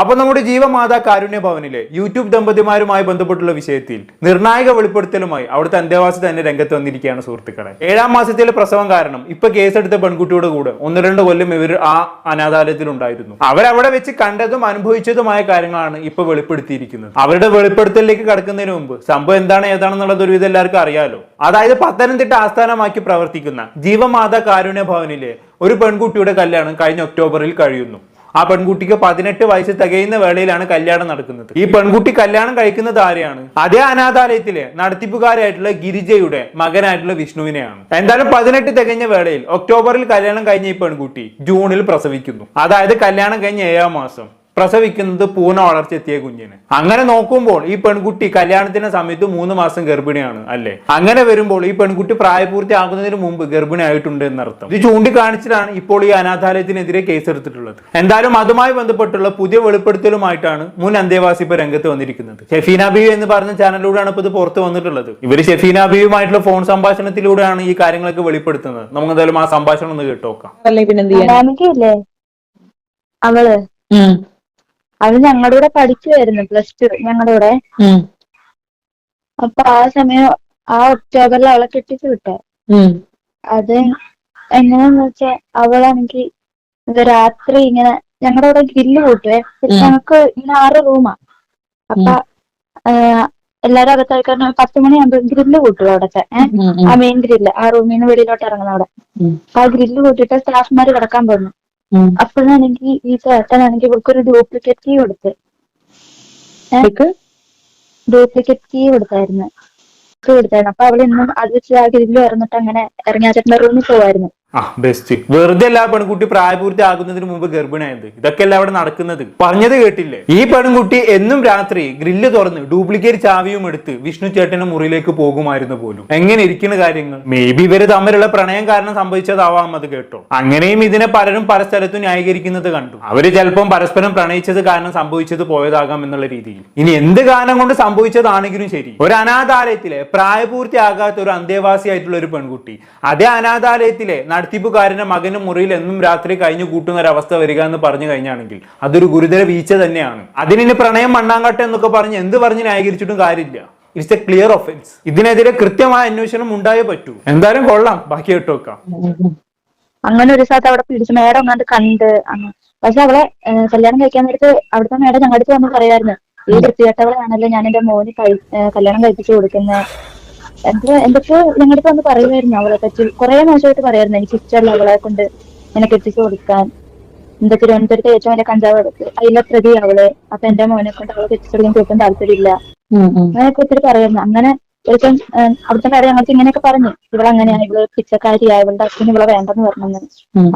അപ്പൊ നമ്മുടെ ജീവമാതാ കാരുണ്യ ഭവനിലെ യൂട്യൂബ് ദമ്പതിമാരുമായി ബന്ധപ്പെട്ടുള്ള വിഷയത്തിൽ നിർണായക വെളിപ്പെടുത്തലുമായി അവിടുത്തെ അന്തേവാസി തന്നെ രംഗത്ത് വന്നിരിക്കുകയാണ് സുഹൃത്തുക്കളെ. ഏഴാം മാസത്തിലെ പ്രസവം കാരണം ഇപ്പൊ കേസെടുത്ത പെൺകുട്ടിയുടെ കൂടെ ഒന്ന് രണ്ട് കൊല്ലം ഇവർ ആ അനാഥാലയത്തിൽ ഉണ്ടായിരുന്നു. അവരവിടെ വെച്ച് കണ്ടതും അനുഭവിച്ചതുമായ കാര്യങ്ങളാണ് ഇപ്പൊ വെളിപ്പെടുത്തിയിരിക്കുന്നത്. അവരുടെ വെളിപ്പെടുത്തലിലേക്ക് കടക്കുന്നതിന് മുമ്പ് സംഭവം എന്താണ് ഏതാണെന്നുള്ളത് ഒരുവിധം എല്ലാവർക്കും അറിയാലോ. അതായത് പത്തനംതിട്ട ആസ്ഥാനമാക്കി പ്രവർത്തിക്കുന്ന ജീവമാതാ കാരുണ്യ ഭവനിലെ ഒരു പെൺകുട്ടിയുടെ കല്യാണം കഴിഞ്ഞ ഒക്ടോബറിൽ കഴിയുന്നു. ആ പെൺകുട്ടിക്ക് പതിനെട്ട് വയസ്സ് തികയുന്ന വേളയിലാണ് കല്യാണം നടക്കുന്നത്. ഈ പെൺകുട്ടി കല്യാണം കഴിക്കുന്നത് ആരെയാണ്? അതേ അനാഥാലയത്തിലെ നടത്തിപ്പുകാരായിട്ടുള്ള ഗിരിജയുടെ മകനായിട്ടുള്ള വിഷ്ണുവിനെയാണ്. എന്തായാലും പതിനെട്ട് തികഞ്ഞ വേളയിൽ ഒക്ടോബറിൽ കല്യാണം കഴിഞ്ഞ ഈ പെൺകുട്ടി ജൂണിൽ പ്രസവിക്കുന്നു. അതായത് കല്യാണം കഴിഞ്ഞ ഏഴാം മാസം. പ്രസവിക്കുന്നത് പൂർണ വളർച്ച എത്തിയ കുഞ്ഞിന്. അങ്ങനെ നോക്കുമ്പോൾ ഈ പെൺകുട്ടി കല്യാണത്തിന്റെ സമയത്ത് മൂന്ന് മാസം ഗർഭിണിയാണ് അല്ലെ? അങ്ങനെ വരുമ്പോൾ ഈ പെൺകുട്ടി പ്രായപൂർത്തിയാകുന്നതിന് മുമ്പ് ഗർഭിണി ആയിട്ടുണ്ട് എന്നർത്ഥം. ഇത് ചൂണ്ടിക്കാണിച്ചിട്ടാണ് ഇപ്പോൾ ഈ അനാഥാലയത്തിനെതിരെ കേസെടുത്തിട്ടുള്ളത്. എന്തായാലും അതുമായി ബന്ധപ്പെട്ടുള്ള പുതിയ വെളിപ്പെടുത്തലുമായിട്ടാണ് മുൻ അന്തേവാസി ഇപ്പൊ രംഗത്ത് വന്നിരിക്കുന്നത്. ഷെഫീന ബി എന്ന് പറഞ്ഞ ചാനലിലൂടെയാണ് ഇപ്പോൾ ഇത് പുറത്ത് വന്നിട്ടുള്ളത്. ഇവർ ഷെഫീന ബിയുമായിട്ടുള്ള ഫോൺ സംഭാഷണത്തിലൂടെയാണ് ഈ കാര്യങ്ങളൊക്കെ വെളിപ്പെടുത്തുന്നത്. നമുക്ക് എന്തായാലും ആ സംഭാഷണം ഒന്ന് കേട്ടോക്കാം അവൾ. ഉം, അവൾ ഞങ്ങളുടെ കൂടെ പഠിക്കുമായിരുന്നു പ്ലസ് ടു ഞങ്ങളുടെ കൂടെ. അപ്പൊ ആ സമയം ആ ഒക്ടോബറിൽ അവളെ കെട്ടിച്ചു വിട്ടെ. അത് എങ്ങനെയാന്ന് വെച്ചാ അവളാണെങ്കിൽ രാത്രി ഇങ്ങനെ ഞങ്ങളുടെ കൂടെ ഗ്രില്ല് കൂട്ടുവേ. ഞങ്ങൾക്ക് ഞങ്ങക്ക് ഇങ്ങനെ ആറ് റൂമാ അപ്പൊ എല്ലാരും അകത്തായി കാരണം പത്ത് മണിയാകുമ്പോ ഗ്രില്ല് കൂട്ടുവോ അവിടത്തെ. ആ മെയിൻ ഗ്രില്ല് ആ റൂമിൽ നിന്ന് വെളിയിലോട്ട് ഇറങ്ങുന്ന അവിടെ. ആ ഗ്രില്ല് കൂട്ടിട്ട് സ്റ്റാഫ്മാര് കിടക്കാൻ പോകുന്നു. അപ്പോഴാണെങ്കിൽ ഈ ചേട്ടനാണെങ്കിൽ ഒരു ഡ്യൂപ്ലിക്കേറ്റ് കീ കൊടുത്ത്. ഡ്യൂപ്ലിക്കേറ്റ് കീ കൊടുത്തായിരുന്നു. കൊടുത്തായിരുന്നു. അപ്പൊ അവൾ ഇന്നും അത് വെച്ച് ആ ഗ്രില്ല് ഇറന്നിട്ട് അങ്ങനെ ഇറങ്ങി ആ ചേട്ടന്റെ റൂമിൽ പോവായിരുന്നു. ആ ബെസ്റ്റ് വെറുതെ അല്ല പെൺകുട്ടി പ്രായപൂർത്തിയാകുന്നതിന് മുമ്പ് ഗർഭിണിയായത്. ഇതൊക്കെ അല്ല അവിടെ നടക്കുന്നത്? പറഞ്ഞത് കേട്ടില്ലേ? ഈ പെൺകുട്ടി എന്നും രാത്രി ഗ്രില്ല് തുറന്ന് ഡ്യൂപ്ലിക്കേറ്റ് ചാവിയും എടുത്ത് വിഷ്ണു ചേട്ടന്റെ മുറിയിലേക്ക് പോകുമായിരുന്നു പോലും. എങ്ങനെ ഇരിക്കുന്ന കാര്യങ്ങൾ? മേ ബി ഇവർ തമ്മിലുള്ള പ്രണയം കാരണം സംഭവിച്ചതാവാം അത് കേട്ടോ. അങ്ങനെയും ഇതിനെ പലരും പല സ്ഥലത്തും ന്യായീകരിക്കുന്നത് കണ്ടു. അവർ ചിലപ്പം പരസ്പരം പ്രണയിച്ചത് കാരണം സംഭവിച്ചത് പോയതാകാം എന്നുള്ള രീതിയിൽ. ഇനി എന്ത് കാരണം കൊണ്ട് സംഭവിച്ചതാണെങ്കിലും ശരി. ഒരു അനാഥാലയത്തിലെ പ്രായപൂർത്തിയാകാത്ത ഒരു അന്തേവാസിയായിട്ടുള്ള ഒരു പെൺകുട്ടി അതേ അനാഥാലയത്തിലെ നടത്തിപ്പുകാരന്റെ മകനും മുറിയിൽ എന്നും രാത്രി കഴിഞ്ഞു കൂട്ടുന്ന ഒരവസ്ഥ വരിക എന്ന് പറഞ്ഞു കഴിഞ്ഞാണെങ്കിൽ അതൊരു ഗുരുതര വീഴ്ച തന്നെയാണ്. അതിനെ പ്രണയം മണ്ണാങ്കട്ടെ എന്നൊക്കെ പറഞ്ഞ് എന്ത് പറഞ്ഞ് ന്യായീകരിച്ചിട്ടും കാര്യമില്ല. ഇറ്റ്സ് എ ക്ലിയർ ഒഫൻസ് ഇതിനെതിരെ കൃത്യമായ അന്വേഷണം ഉണ്ടായേ പറ്റൂ. എന്തായാലും കൊള്ളാം. ബാക്കി കേട്ടോക്കാം അങ്ങനെ ഒരു സ്ഥലത്ത് അവിടെ പിടിച്ച് മേഡം ഒന്നാണ്ട് കണ്ട് പക്ഷെ അവളെ കല്യാണം കഴിക്കാൻ നേരത്ത് അവിടുത്തെ മേഡം ഞങ്ങളുടെ അടുത്ത് വന്ന് പറയായിരുന്നു ഈ വൃത്തികെട്ടവളാണല്ലോ ഞാൻ എന്റെ മോന് കല്യാണം കഴിപ്പിച്ചു കൊടുക്കുന്നത് എന്ത് എന്തൊക്കെയോ ഞങ്ങളുടെ വന്ന് പറയുമായിരുന്നു അവളെ പറ്റി. കുറെ മോശമായിട്ട് പറയായിരുന്നു. എനിക്ക് ഇഷ്ടമല്ല അവളെ കൊണ്ട് എന്നെ കെട്ടിച്ചു കൊടുക്കാൻ എന്താ തിരുവനന്തപുരത്തെ ഏറ്റവും വലിയ കഞ്ചാവ് എടുത്ത് അതിലെ പ്രതി അവൾ അപ്പൊ എന്റെ മോനെ കൊണ്ട് അവളെ കെട്ടിച്ചു കൊടുക്കാൻ കേൾക്കാൻ താല്പര്യമില്ല. അങ്ങനെയൊക്കെ ഒത്തിരി പറയുന്നു. അങ്ങനെ ഏഹ്, അവിടുത്തെ കാര്യം ഞങ്ങൾക്ക് ഇങ്ങനെയൊക്കെ പറഞ്ഞു. ഇവളങ്ങനെയാണ് ഇവൾ പിച്ചക്കാരിയാ ഇവളുടെ അച്ഛന് ഇവളെ വേണ്ടെന്ന് പറഞ്ഞു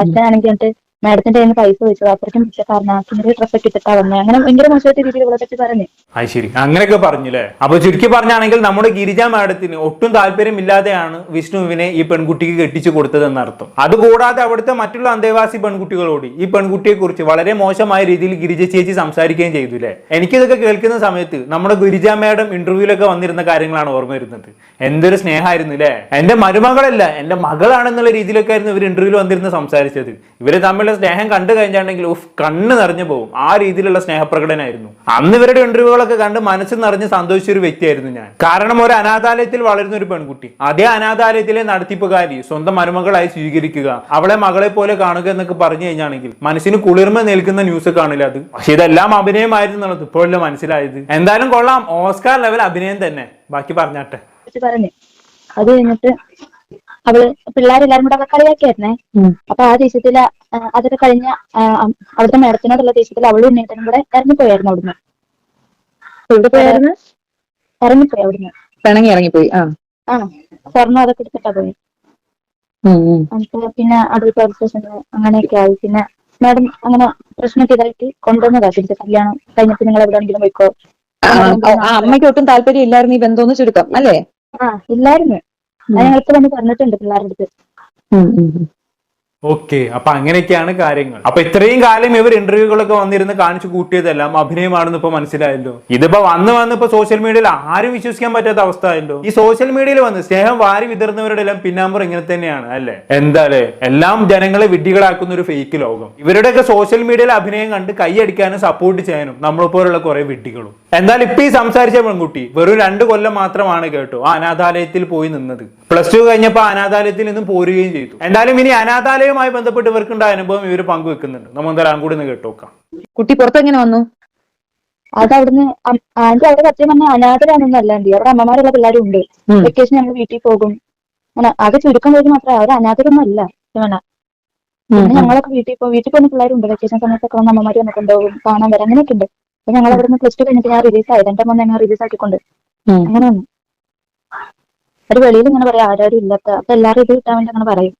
അച്ഛനാണെങ്കിൽ എന്നിട്ട് മാഡത്തിന്റെ കയ്യിൽ പൈസ വെച്ചത് അത്രയ്ക്കും പിച്ചക്കാരനാ ഡ്രസ്സ് ഒക്കെ ഇട്ടിട്ടാ വന്നത് അങ്ങനെ ഭയങ്കര മോശമായിട്ട് രീതിയിൽ ഇവളെ പറ്റി പറഞ്ഞു. അത് ശരി. അങ്ങനെയൊക്കെ പറഞ്ഞില്ലേ? അപ്പൊ ചുരുക്കി പറഞ്ഞാണെങ്കിൽ നമ്മുടെ ഗിരിജ മാഡത്തിന് ഒട്ടും താല്പര്യമില്ലാതെയാണ് വിഷ്ണുവിനെ ഈ പെൺകുട്ടിക്ക് കെട്ടിച്ചു കൊടുത്തതെന്ന് അർത്ഥം. അതുകൂടാതെ അവിടുത്തെ മറ്റുള്ള അന്തേവാസി പെൺകുട്ടികളോട് ഈ പെൺകുട്ടിയെ കുറിച്ച് വളരെ മോശമായ രീതിയിൽ ഗിരിജ ചേച്ചി സംസാരിക്കുകയും ചെയ്തു അല്ലേ എനിക്കിതൊക്കെ കേൾക്കുന്ന സമയത്ത് നമ്മുടെ ഗിരിജ മാഡം ഇന്റർവ്യൂലൊക്കെ വന്നിരുന്ന കാര്യങ്ങളാണ് ഓർമ്മ വരുന്നത്. എന്തൊരു സ്നേഹമായിരുന്നു അല്ലേ എന്റെ മരുമകളല്ല എന്റെ മകളാണെന്നുള്ള രീതിയിലൊക്കെ ആയിരുന്നു ഇവർ ഇന്റർവ്യൂവിൽ വന്നിരുന്ന് സംസാരിച്ചത്. ഇവർ തമ്മിലുള്ള സ്നേഹം കണ്ടു കഴിഞ്ഞാണെങ്കിൽ ഉഫ് കണ്ണ് നിറഞ്ഞു പോകും. ആ രീതിയിലുള്ള സ്നേഹപ്രകടനായിരുന്നു. അന്ന് ഇവരുടെ ഇന്റർവ്യൂകളൊക്കെ കണ്ട് മനസ്സ് നിറഞ്ഞ് സന്തോഷിച്ച ഒരു വ്യക്തിയായിരുന്നു ഞാൻ. കാരണം ഒരു അനാഥാലയത്തിൽ വളരുന്ന ഒരു പെൺകുട്ടി. അതേ അനാഥാലയത്തിലെ നടത്തിപ്പുകാരി സ്വന്തം മരുമകളായി സ്വീകരിക്കുക അവളെ മകളെ പോലെ കാണുക എന്നൊക്കെ പറഞ്ഞു കഴിഞ്ഞാണെങ്കിൽ മനസ്സിന് കുളിർമ നിൽക്കുന്ന ന്യൂസ് കാണില്ല അത്. പക്ഷെ ഇതെല്ലാം അഭിനയമായിരുന്നു എന്നുള്ളത് ഇപ്പോഴല്ലേ മനസ്സിലായത്? എന്തായാലും കൊള്ളാം. ഓസ്കാർ ലെവൽ അഭിനയം തന്നെ. ബാക്കി പറഞ്ഞാട്ടെ. പറഞ്ഞു. അത് കഴിഞ്ഞിട്ട് അവൾ പിള്ളേരെല്ലാരും കൂടെ അവളെ കളിയാക്കിയായിരുന്നേ. അപ്പൊ ആ ദേശത്തിൽ ആ, അതൊക്കെ കഴിഞ്ഞ അവിടുത്തെ മേഡത്തിനോടുള്ള ദേശത്തിൽ അവളും ഉണ്ണിയേട്ടനും കൂടെ ഇറങ്ങിപ്പോയായിരുന്നു അവിടുന്ന്. ഇറങ്ങിപ്പോയി അവിടുന്ന്. പിണങ്ങി ഇറങ്ങിപ്പോയി ആ. ആ സ്വർണം അതൊക്കെ എടുത്തിട്ടാ പോയി. എന്നിട്ട് പിന്നെ അടൂർ പോലീസ് സ്റ്റേഷനിൽ അങ്ങനെയൊക്കെ ആയി. പിന്നെ മാഡം അങ്ങനെ പ്രശ്നമൊക്കെ ഇതായിട്ട് കൊണ്ടുവന്നതാ. തിരിച്ച് കല്യാണം കഴിഞ്ഞിട്ട് നിങ്ങൾ എവിടെയെങ്കിലും പോയിക്കോ. അമ്മയ്ക്ക് ഒട്ടും താല്പര്യം ഇല്ലായിരുന്നു ഈ ബന്ധമെന്ന് ചുരുക്കം അല്ലേ? ആ ഇല്ലായിരുന്നു. അത് ഞങ്ങൾക്ക് വന്ന് പറഞ്ഞിട്ടുണ്ട് പിള്ളേരുടെ അടുത്ത്. ഓക്കെ അപ്പൊ അങ്ങനെയൊക്കെയാണ് കാര്യങ്ങൾ. അപ്പൊ ഇത്രയും കാലം ഇവർ ഇന്റർവ്യൂകളൊക്കെ വന്നിരുന്ന് കാണിച്ചു കൂട്ടിയതെല്ലാം അഭിനയമാണെന്ന് ഇപ്പൊ മനസ്സിലായല്ലോ. ഇതിപ്പോ വന്ന് വന്ന് ഇപ്പൊ സോഷ്യൽ മീഡിയയിൽ ആരും വിശ്വസിക്കാൻ പറ്റാത്ത അവസ്ഥ ആയല്ലോ. ഈ സോഷ്യൽ മീഡിയയിൽ വന്ന് സ്നേഹം വാരി വിതർന്നവരുടെ എല്ലാം പിന്നാമ്പർ ഇങ്ങനെ തന്നെയാണ് അല്ലെ? എന്താലെ? എല്ലാം ജനങ്ങളെ വിഡ്ഢികളാക്കുന്ന ഒരു ഫേക്ക് ലോകം. ഇവരുടെയൊക്കെ സോഷ്യൽ മീഡിയയിൽ അഭിനയം കണ്ട് കൈയടിക്കാനും സപ്പോർട്ട് ചെയ്യാനും നമ്മളെപ്പോലുള്ള കുറെ വിഡ്ഢികളും. എന്തായാലും ഇപ്പൊ ഈ സംസാരിച്ച പെൺകുട്ടി വെറും രണ്ട് കൊല്ലം മാത്രമാണ് കേട്ടോ ആ അനാഥാലയത്തിൽ പോയി നിന്നത്. പ്ലസ് ടു കഴിഞ്ഞപ്പോ അനാഥാലയത്തിൽ നിന്നും പോരുകയും ചെയ്തു. എന്തായാലും ഇനി അനാഥാലയവുമായി ബന്ധപ്പെട്ട് ഇവർക്കുണ്ടായ അനുഭവം ഇവർ പങ്കുവെക്കുന്നുണ്ട്. നമ്മൾ എന്തായാലും കൂടി ഒന്ന് കേട്ടോക്കാം. കുട്ടി പുറത്തെങ്ങനെ വന്നു? അത് അവിടുന്ന് ആന്റി അവിടെ സത്യം പറഞ്ഞാൽ അനാഥരാണെന്നല്ല ആന്റി അവിടെ അമ്മമാരുള്ള പിള്ളേരും ഉണ്ട്. വെക്കേഷൻ ഞങ്ങൾ വീട്ടിൽ പോകും. അങ്ങനെ ആകെ ചുരുക്കം പേര് മാത്രമേ അവർ അനാഥരൊന്നും അല്ല. പിന്നെ ഞങ്ങളൊക്കെ വീട്ടിൽ പോകും വീട്ടിൽ പോകുന്ന പിള്ളേരുണ്ട്. വെക്കേഷൻ സമയത്തൊക്കെ വന്ന് അമ്മമാര് വന്നിട്ടുണ്ടാവും കാണാൻ വരാം അങ്ങനെയൊക്കെ ഉണ്ട്. അപ്പൊ ഞങ്ങൾ അവിടുന്ന് നിന്ന് പ്ലസ് ടു കഴിഞ്ഞിട്ട് ഞാൻ റിലീസ് ആയി. എന്റെ മോനെ ഞങ്ങൾ റിലീസ് ആക്കിക്കൊണ്ട്. അങ്ങനെ വന്നു. ഒരു വെളിയിൽ ഇങ്ങനെ പറയാം ആരാരും ഇല്ലാത്ത അപ്പൊ എല്ലാവരും ഇത് കിട്ടാൻ വേണ്ടി അങ്ങനെ പറയും.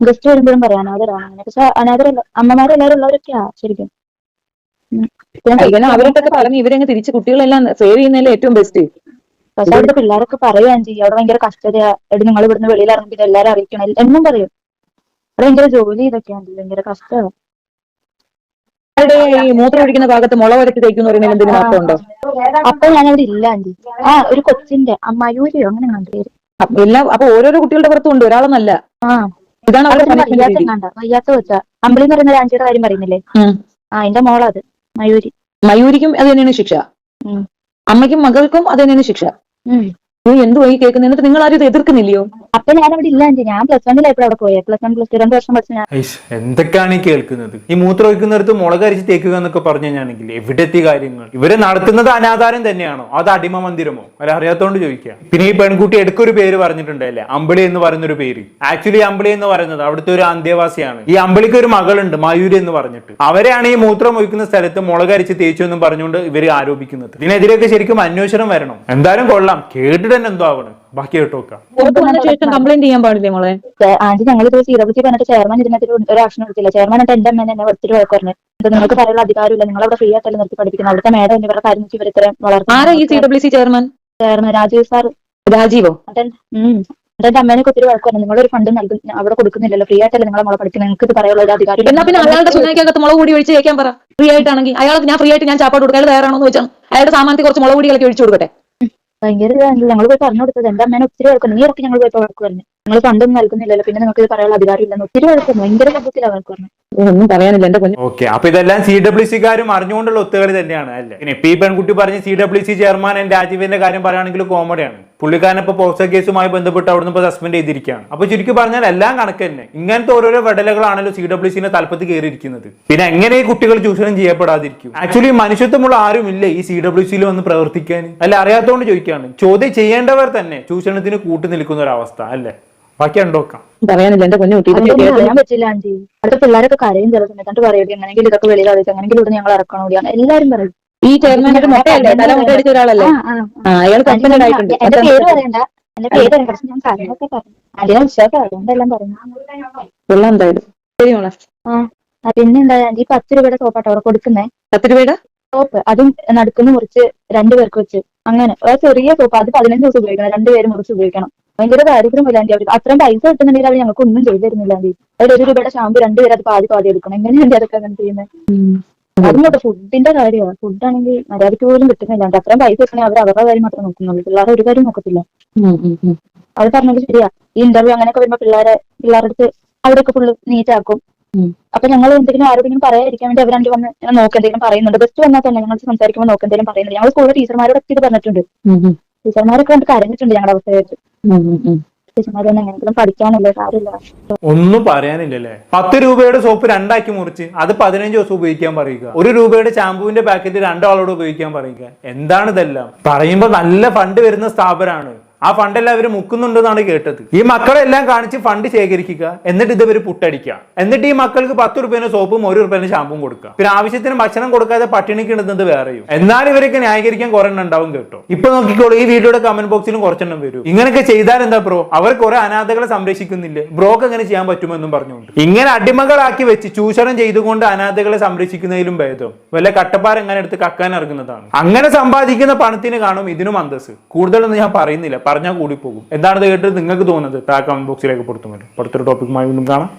ഗസ്റ്റ് വരുമ്പോഴും പറയാം അനാഥരാണ് അങ്ങനെ പക്ഷെ അനാഥരല്ല അമ്മമാരെല്ലാരും ഉള്ളവരൊക്കെയാ ശരിക്കും. അവരൊക്കെ പറഞ്ഞ് ഇവരങ്ങ് തിരിച്ച് കുട്ടികളെല്ലാം സേവ് ചെയ്യുന്നതിൽ ഏറ്റവും ബെസ്റ്റ് പക്ഷെ അവിടുത്തെ പിള്ളേരൊക്കെ പറയുകയും ചെയ്യും അവിടെ ഭയങ്കര കഷ്ടതയാ. എടി നിങ്ങൾ ഇവിടുന്ന് വെളിയിൽ ഇറങ്ങി പിന്നെ എല്ലാവരും അറിയിക്കണം. എന്നും പറയും. അവിടെ ഭയങ്കര ജോലി ഇതൊക്കെയാണ് ഭയങ്കര കഷ്ടമാണ് ഈ മൂത്രം ഒഴിക്കുന്ന ഭാഗത്ത് മുള തേക്കുന്ന പറയുന്നതിൽ എന്തെങ്കിലും അർത്ഥമുണ്ടോ അപ്പൊ ഞാനവിടെ ഇല്ല ആന്റി. ആ ഒരു കൊച്ചിന്റെ അമ്മയൂരിയോ അങ്ങനെ കണ്ടു പേര്. എല്ലാം അപ്പൊ ഓരോരോ കുട്ടികളുടെ പുറത്തും ഉണ്ട് ഒരാളെന്നല്ല. ആ. ഇതാണ് വയ്യാത്ത വയ്യാത്ത അമ്പിളി എന്ന് പറയുന്ന രാഞ്ചിയുടെ കാര്യം പറയുന്നില്ലേ? ആ എന്റെ മോളത്. മയൂരി. മയൂരിക്കും അത് തന്നെയാണ് ശിക്ഷ. അമ്മയ്ക്കും മകൾക്കും അത് തന്നെയാണ് ശിക്ഷ. നീ എന്തുവായി കേൾക്കുന്നത് എന്നിട്ട് നിങ്ങൾ ആരും ഇത് എതിർക്കുന്നില്ലയോ? അപ്പൊ ഞാൻ അവിടെ ഇല്ല ആന്റി ഞാൻ പ്ലസ് വണ്ണിലായപ്പോഴും അവിടെ പോയത് പ്ലസ് വൺ പ്ലസ് ടു രണ്ട് വർഷം പഠിച്ച ഞാൻ. എന്തൊക്കെയാണ് ഈ കേൾക്കുന്നത്? ഈ മൂത്രം ഒഴിക്കുന്നിടത്ത് മുളക് അരിച്ച് തേക്കുക എന്നൊക്കെ പറഞ്ഞു കഴിഞ്ഞാണെങ്കിൽ എവിടെ എത്തി കാര്യങ്ങൾ? ഇവരെ നടത്തുന്നത് അനാധാരം തന്നെയാണോ? അത് അടിമ മന്ദിരമോ? അല്ല അറിയാത്തോണ്ട് ചോദിക്കാം. പിന്നെ ഈ പെൺകുട്ടി എടുക്കൊരു പേര് പറഞ്ഞിട്ടുണ്ടല്ലേ അമ്പിളി എന്ന് പറയുന്നൊരു പേര്. ആക്ച്വലി അമ്പിളി എന്ന് പറയുന്നത് അവിടുത്തെ ഒരു അന്തേവാസിയാണ് ഈ അമ്പിളിക്ക് ഒരു മകളുണ്ട് മയൂരി എന്ന് പറഞ്ഞിട്ട്. അവരെയാണ് ഈ മൂത്രം ഒഴിക്കുന്ന സ്ഥലത്ത് മുളക് അരിച്ച് തേച്ചു എന്നും പറഞ്ഞുകൊണ്ട് ഇവർ ആരോപിക്കുന്നത്. ഇതിനെതിരെയൊക്കെ ശരിക്കും അന്വേഷണം വരണം. എന്തായാലും കൊള്ളാം. കേട്ടിട്ട് തന്നെ എന്തോ ആവണം. ബാക്കി കേട്ട് നോക്കാം. കംപ്ലൈന്റ് ചെയ്യാൻ പാടില്ലേ മോളെ? ചേ- ആന്റി ഞങ്ങൾ ഇത് പറഞ്ഞിട്ട് ചെയർമാൻ ഒരു ആക്ഷൻ എടുത്തില്ല. ചെയർമാൻ എന്നിട്ട് എന്റെ അമ്മേനെ എന്നെ ഒത്തിരി വഴക്ക് പറഞ്ഞു. ഇത് നിങ്ങൾക്ക് പറയാനുള്ള അധികാരമില്ല. നിങ്ങൾ അവിടെ ഫ്രീ ആയിട്ടല്ല നിർത്തി പഠിപ്പിക്കുന്നത്. അവിടുത്തെ മേഡം എന്നിവരുടെ കാര്യം വെച്ച് ഇവർ ഇത്രയും ആരാ ഈ സി വളർത്തുന്നത് W C chairman chairman Rajeev sir. രാജീവോ? എന്റെ അമ്മേനൊക്കെ ഒത്തിരി വഴക്ക് പറഞ്ഞു. ഒരു ഫണ്ട് നൽകും അവിടെ കൊടുക്കുന്നില്ലല്ലോ. ഫ്രീ ആയിട്ടല്ലേ നിങ്ങളെ മോളെ പഠിക്കുന്നത് നിങ്ങൾക്ക് ഇത് പറയാനുള്ള ഒരു അധികാരം എന്നാ പിന്നെ അയാളുടെ മുളക് ഒഴിച്ച് പറ. ഫ്രീ ആയിട്ടാണെങ്കിൽ അയാൾക്ക് ഞാൻ ഫ്രീ ആയിട്ട് ഞാൻ ചാപ്പാട് കൊടുക്കാൻ തയ്യാറാണോ എന്ന് വെച്ചാൽ അയാളുടെ സാമാനത്തിൽ കുറച്ച് മുളക് പൊടികളൊക്കെ ഒഴിച്ചു കൊടുക്കട്ടെ. ഭയങ്കര ഞങ്ങൾ പോയി പറഞ്ഞു കൊടുത്തത്. എന്റെ അമ്മേനെ ഒത്തിരി വഴക്കുണ്ട് നീ ഇറക്കി ഞങ്ങൾ പോയി വഴക്ക് പറഞ്ഞു. നിങ്ങൾ ഫണ്ടൊന്നും നൽകുന്നില്ലല്ലോ. പിന്നെ നിങ്ങൾക്ക് ഇത് പറയാനുള്ള അധികാരം ഇല്ലെന്ന് ഒത്തിരി വഴക്കുന്നു ഭയങ്കര ശബ്ദത്തിലാണ് അവർക്ക് പറഞ്ഞു ഒന്നും പറയാനില്ല. എന്റെ കുഞ്ഞു ഓക്കെ അപ്പൊ ഇതെല്ലാം സി ഡബ്ല്യു സിക്കാരും അറിഞ്ഞുകൊണ്ടുള്ള ഒത്തുകളി തന്നെയാണ് അല്ലേ? പിന്നെ പി പെൺകുട്ടി പറഞ്ഞ C W C chairman N രാജീവിന്റെ കാര്യം പറയുകയാണെങ്കിൽ കോമഡിയാണ് പുള്ളിക്കാരൻ ഇപ്പൊ പോക്സോ കേസുമായി ബന്ധപ്പെട്ട് അവിടുന്ന് ഇപ്പൊ സസ്പെൻഡ് ചെയ്തിരിക്കുകയാണ്. അപ്പൊ ചുരുക്കി പറഞ്ഞാൽ എല്ലാം കണക്ക് തന്നെ. ഇങ്ങനത്തെ ഓരോരോ വെടലുകളാണല്ലോ സി ഡബ്ല്യു സിന്റെ തലപ്പത്ത് കയറിയിരിക്കുന്നത്. പിന്നെ എങ്ങനെ ഈ കുട്ടികൾ ചൂഷണം ചെയ്യപ്പെടാതിരിക്കും? ആക്ച്വലി മനുഷ്യത്വമുള്ള ആരും ഇല്ല ഈ സി ഡബ്ല്യു സിയിൽ വന്ന് പ്രവർത്തിക്കാൻ? അല്ല അറിയാത്തതുകൊണ്ട് ചോദിക്കുകയാണ്. ചോദ്യം ചെയ്യേണ്ടവർ തന്നെ ചൂഷണത്തിന് കൂട്ടു നിൽക്കുന്ന ഒരു അവസ്ഥ അല്ലേ? ബാക്കി ഉണ്ടോക്കാം പറയാനില്ല എന്റെ കുഞ്ഞു ഞാൻ പറ്റില്ല ആന്റി അടുത്ത പിള്ളേരൊക്കെ കരയും ചില സമയത്ത് എന്നിട്ട് പറയും എങ്ങനെങ്കിലും ഇതൊക്കെ വെളിയിൽ അറിയിച്ചു എങ്ങനെങ്കിലും ഇവിടെ ഞങ്ങൾ ഇറക്കണം കൂടിയാണ്. എല്ലാരും പറയും. ഈ മുട്ടയല്ലേ? തല ഒരാളല്ലേ? അയാൾ എന്റെ പേര് പറയണ്ട. എന്റെ പേര് പറയണ്ട. പക്ഷെ ഞാൻ കാര്യങ്ങളൊക്കെ പറഞ്ഞു ആന്റിനെ വിശ്വാസം അതുകൊണ്ടെല്ലാം പറഞ്ഞു കൊള്ളാം എന്തായാലും. ശരി മോളെ. ആ, പിന്നെ എന്താ ആന്റി പത്ത് രൂപയുടെ സോപ്പാട്ടോ അവിടെ കൊടുക്കുന്നേ? പത്ത് രൂപയുടെ? സോപ്പ്. അതും നടുക്കുന്ന മുറിച്ച് രണ്ടുപേർക്ക് വെച്ച്. അങ്ങനെ. ചെറിയ സോപ്പ്. അത് പതിനഞ്ച് ദിവസം ഉപയോഗിക്കണം. രണ്ടുപേരും മുറിച്ച് ഉപയോഗിക്കണം. ഭയങ്കര ദാരിദ്ര്യമില്ല ആന്റി അവർ അത്രയും പൈസ കിട്ടുന്നുണ്ടെങ്കിൽ അവർ ഞങ്ങൾക്ക് ഒന്നും ചെയ്തു തരുന്നില്ല ആന്റി അവർ ഒരു രൂപയുടെ ഷാമ്പു രണ്ടുപേരും അത് പാതി പാതി എടുക്കണം. എങ്ങനെയാണ് അതൊക്കെ അങ്ങനെ ചെയ്യുന്നത് അതുകൊണ്ട് ഫുഡിന്റെ കാര്യമാണ് ഫുഡാണെങ്കിൽ മര്യാദയ്ക്ക് പോലും കിട്ടുന്നില്ല. ആന്റി അത്രയും പൈസ കിട്ടണേ അവർ അവരുടെ കാര്യം മാത്രമേ നോക്കുന്നുള്ളൂ. പിള്ളേരെ ഒരു കാര്യം നോക്കത്തില്ല. അത് പറഞ്ഞത് ശരിയാ. ഈ ഇന്റർവ്യൂ അങ്ങനെയൊക്കെ വരുമ്പോ പിള്ളേരെ പിള്ളേരുടെ അടുത്ത് അവിടെയൊക്കെ ഫുള്ള് നീറ്റ് ആക്കും. അപ്പൊ ഞങ്ങൾ എന്തെങ്കിലും ആരോടെങ്കിലും പറയാതിരിക്കാൻ വേണ്ടി അവർ രണ്ടു വന്ന് നോക്കെന്തെങ്കിലും നോക്ക് എന്തെങ്കിലും പറയുന്നുണ്ട്. ബെസ്റ്റ് വന്നാൽ തന്നെ ഞങ്ങൾ സംസാരിക്കുമ്പോൾ നോക്ക് എന്തെങ്കിലും പറയുന്നുണ്ട്. ഞങ്ങൾ സ്കൂളിലെ ടീച്ചർമാരോടൊക്കെ ഇത് പറഞ്ഞിട്ടുണ്ട്. ടീച്ചർമാരൊക്കെ കണ്ട് കരഞ്ഞിട്ടുണ്ട് ഞങ്ങളുടെ അവസ്ഥയായിട്ട് എങ്ങനെയെങ്കിലും പഠിക്കാനല്ലേ കാര്യമില്ല. ഒന്നും പറയാനില്ലല്ലേ? പത്ത് രൂപയുടെ സോപ്പ് രണ്ടാക്കി മുറിച്ച് അത് പതിനഞ്ച് ദിവസം ഉപയോഗിക്കാൻ പറയുക. ഒരു രൂപയുടെ ഷാമ്പുവിന്റെ പാക്കറ്റ് രണ്ടാളോട് ഉപയോഗിക്കാൻ പറയുക. എന്താണ് ഇതെല്ലാം? പറയുമ്പോ നല്ല ഫണ്ട് വരുന്ന സ്ഥാപനമാണ് ആ ഫണ്ട് മുക്കുന്നുണ്ട് മുക്കുന്നുണ്ടെന്നാണ് കേട്ടത്. ഈ മക്കളെ എല്ലാം കാണിച്ച് ഫണ്ട് ശേഖരിക്കുക എന്നിട്ട് ഇത് ഇവർ പുട്ടടിക്കുക. എന്നിട്ട് ഈ മക്കൾക്ക് പത്ത് റുപ്യന് സോപ്പും ഒരു റുപ്യന് ഷാമ്പും കൊടുക്കുക. പിന്നെ ആവശ്യത്തിന് ഭക്ഷണം കൊടുക്കാതെ പട്ടിണി ഇടുന്നത് വേറെയും. എന്നാൽ ഇവരൊക്കെ ന്യായീകരിക്കാൻ കുറെ എണ്ണം ഉണ്ടാവും കേട്ടോ. ഇപ്പൊ നോക്കിക്കോളൂ ഈ വീഡിയോയുടെ കമന്റ് ബോക്സിലും കുറച്ചെണ്ണം വരും. ഇങ്ങനെയൊക്കെ ചെയ്താൽ എന്താ ബ്രോ അവർ കുറെ അനാഥകളെ സംരക്ഷിക്കുന്നില്ലേ? ബ്രോക്ക് എങ്ങനെ ചെയ്യാൻ പറ്റുമെന്നും പറഞ്ഞുകൊണ്ട്. ഇങ്ങനെ അടിമകളാക്കി വെച്ച് ചൂഷണം ചെയ്തുകൊണ്ട് അനാഥകളെ സംരക്ഷിക്കുന്നതിലും ഭേദം. വല്ല കട്ടപ്പാറ എങ്ങനെ എടുത്ത് കക്കാൻ ഇറങ്ങുന്നതാണ്. അങ്ങനെ സമ്പാദിക്കുന്ന പണത്തിന് കാണും ഇതിനും അന്തസ് കൂടുതലൊന്നും ഞാൻ പറയുന്നില്ല. പറഞ്ഞാൽ കൂടി പോകും എന്താണ് കേട്ടത്? നിങ്ങൾക്ക് തോന്നുന്നത്? താ കമന്റ് ബോക്സിലേക്ക് പുറത്തു വരും. അടുത്തൊരു ടോപ്പിക്കുമായി വീണ്ടും കാണാം.